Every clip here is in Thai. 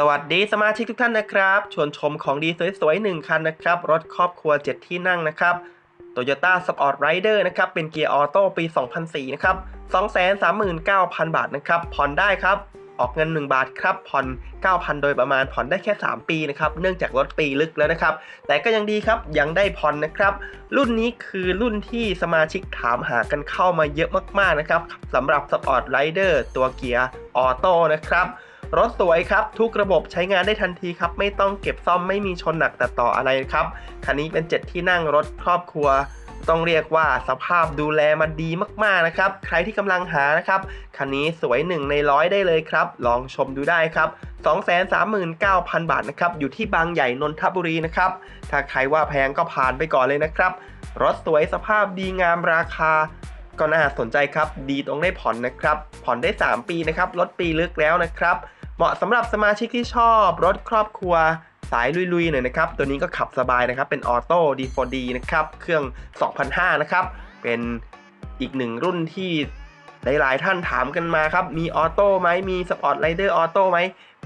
สวัสดีสมาชิกทุกท่านนะครับชวนชมของดีสวยๆหนึ่งคันนะครับ รถครอบครัว 7 ที่นั่งนะครับ Toyota Sport Rider นะครับ เป็นเกียร์ออโต้ปี 2004 นะครับ 239,000 บาทนะครับ ผ่อนได้ครับ ออกเงิน 1 บาทครับ ผ่อน 9,000 โดยประมาณ ผ่อนได้แค่ 3 ปีนะครับ เนื่องจากรถปีลึกแล้วนะครับ แต่ก็ยังดีครับ ยังได้ผ่อนนะครับ รุ่นนี้คือรุ่นที่สมาชิกถามหากันเข้ามาเยอะมากๆนะครับสำหรับ Sport Rider ตัวเกียร์ออโต้นะครับ รถสวยครับ ทุกระบบใช้งานได้ทันทีครับ ไม่ต้องเก็บซ่อมไม่มีชนหนักตัดต่ออะไรครับ คันนี้เป็น 7 ที่นั่งรถครอบครัว ต้องเรียกว่าสภาพดูแลมันดีมากๆนะครับ ใครที่กำลังหานะครับ คันนี้สวย 1 ในร้อยได้เลยครับ ลองชมดูได้ครับ239,000 บาทนะครับ อยู่ที่บางใหญ่นนทบุรีนะครับ ถ้าใครว่าแพงก็ผ่านไปก่อนเลยนะครับ รถสวยสภาพดีงามราคาก็น่าสนใจครับ ดีตรงได้ผ่อนนะครับ ผ่อนได้ 3 ปีนะครับรถปีลึกแล้วนะครับ เหมาะสำหรับสมาชิกที่ชอบรถครอบครัวสายลุยๆหน่อยนะครับ ตัวนี้ก็ขับสบายนะครับ เป็นออโต้ D4D นะครับ เครื่อง 2005 นะครับ เป็นอีกหนึ่งรุ่นที่หลายๆ ท่านถามกันมาครับ มีออโต้ไหม มีสปอร์ตไรเดอร์ออโต้ไหม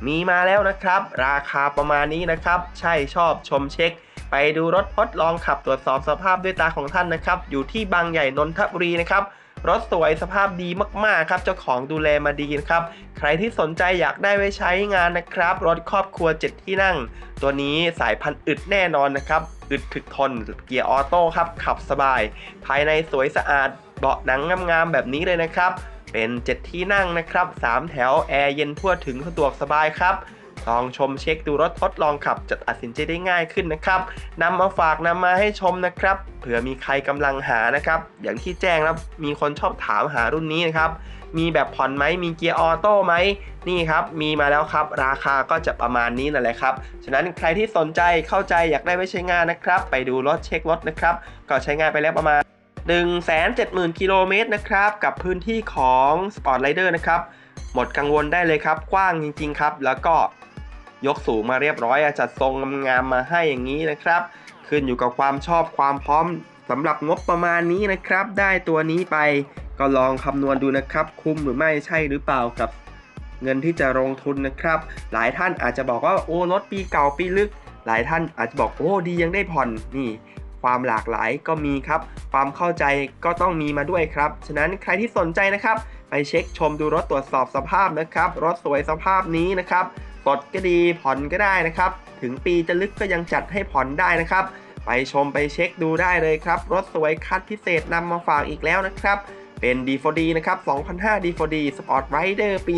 มีมาแล้วนะครับ ราคาประมาณนี้นะครับ ใช่ชอบชมเช็ค ไปดูรถทดลองขับตรวจสอบสภาพด้วยตาของท่านนะครับ อยู่ที่บางใหญ่นนทบุรีนะครับ รถสวยสภาพดีมากๆครับ เจ้าของดูแลมาดีนะครับ ใครที่สนใจอยากได้ไว้ใช้งานนะครับ รถครอบครัว 7 ที่นั่ง ตัวนี้สายพันธุ์อึดแน่นอนนะครับ อึดถึกทน เกียร์ออโต้ครับ ขับสบาย ภายในสวยสะอาด เบาะหนังงามๆแบบนี้เลยนะครับ เป็น 7 ที่นั่งนะครับ 3 แถว แอร์เย็นทั่วถึงสะดวกสบายครับ ลองชมเช็คดูรถทดลองขับจะตัดสินใจได้ง่ายขึ้นนะครับนำมาฝากนำมาให้ชมนะครับ เผื่อมีใครกำลังหานะครับ อย่างที่แจ้งแล้วมีคนชอบถามหารุ่นนี้นะครับ มีแบบผ่อนไหมมีเกียร์ออโต้ไหมนี่ครับ มีมาแล้วครับ ราคาก็จะประมาณนี้นั่นแหละครับ ฉะนั้นใครที่สนใจเข้าใจอยากได้ไว้ใช้งานนะครับ ไปดูรถเช็ครถนะครับ ก็ใช้งานไปแล้วประมาณ 170,000กิโลเมตรนะครับ กับพื้นที่ของ Sport Rider นะครับ หมดกังวลได้เลยครับ กว้างจริง ๆ ครับ แล้วก็ ยกสูงมาเรียบร้อยอะจัดทรงงามๆมาให้อย่างนี้นะครับ ขึ้นอยู่กับความชอบความพร้อมสำหรับงบประมาณนี้นะครับ ได้ตัวนี้ไปก็ลองคำนวณดูนะครับ คุ้มหรือไม่ใช่หรือเปล่ากับ เงินที่จะลงทุนนะครับ หลายท่านอาจจะบอกว่าโอ้รถปีเก่าปีลึก หลายท่านอาจจะบอกโอ้ดียังได้ผ่อนนี่ ความหลากหลายก็มีครับ ความเข้าใจก็ต้องมีมาด้วยครับ ฉะนั้นใครที่สนใจนะครับ ไปเช็คชมดูรถตรวจสอบสภาพนะครับ รถสวยสภาพนี้นะครับ สดก็ดีผ่อนก็ได้นะครับ ถึงปีจะลึกก็ยังจัดให้ผ่อนได้นะครับ ไปชมไปเช็คดูได้เลยครับ รถสวยคัดพิเศษนำมาฝากอีกแล้วนะครับ เป็น D4D นะครับ 2005 D4D Sport Rider ปี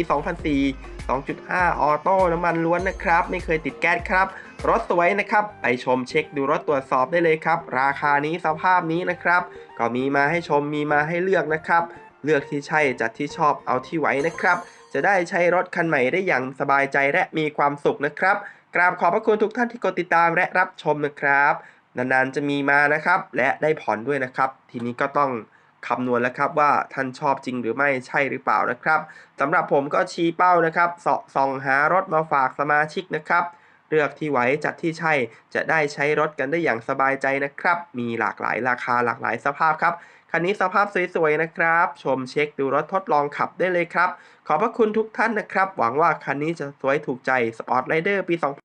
2004 2.5 ออโต้น้ำมันล้วนนะครับ ไม่เคยติดแก๊สครับ รถสวยนะครับ ไปชมเช็คดูรถตรวจสอบได้เลยครับ ราคานี้สภาพนี้นะครับ ก็มีมาให้ชมมีมาให้เลือกนะครับ เลือกที่ใช่จัดที่ชอบเอาที่ไหวนะครับ จะได้ใช้รถคันใหม่ได้อย่างสบายใจและมีความสุขนะครับ กราบขอบพระคุณทุกท่านที่กดติดตามและรับชมนะครับ นานๆจะมีมานะครับ และได้ผ่อนด้วยนะครับ ทีนี้ก็ต้องคำนวณแล้วครับว่าท่านชอบจริงหรือไม่ใช่หรือเปล่านะครับสำหรับผมก็ชี้เป้านะครับเสาะส่องหารถมาฝากสมาชิกนะครับเลือกที่ไหวจัดที่ใช่จะได้ใช้รถกันได้อย่างสบายใจนะครับ มีหลากหลายราคาหลากหลายสภาพครับ คันนี้สภาพสวยๆนะครับ ชมเช็คดูรถทดลองขับได้เลยครับ ขอบพระคุณทุกท่านนะครับ หวังว่าคันนี้จะสวยถูกใจสปอร์ตไรเดอร์ปี2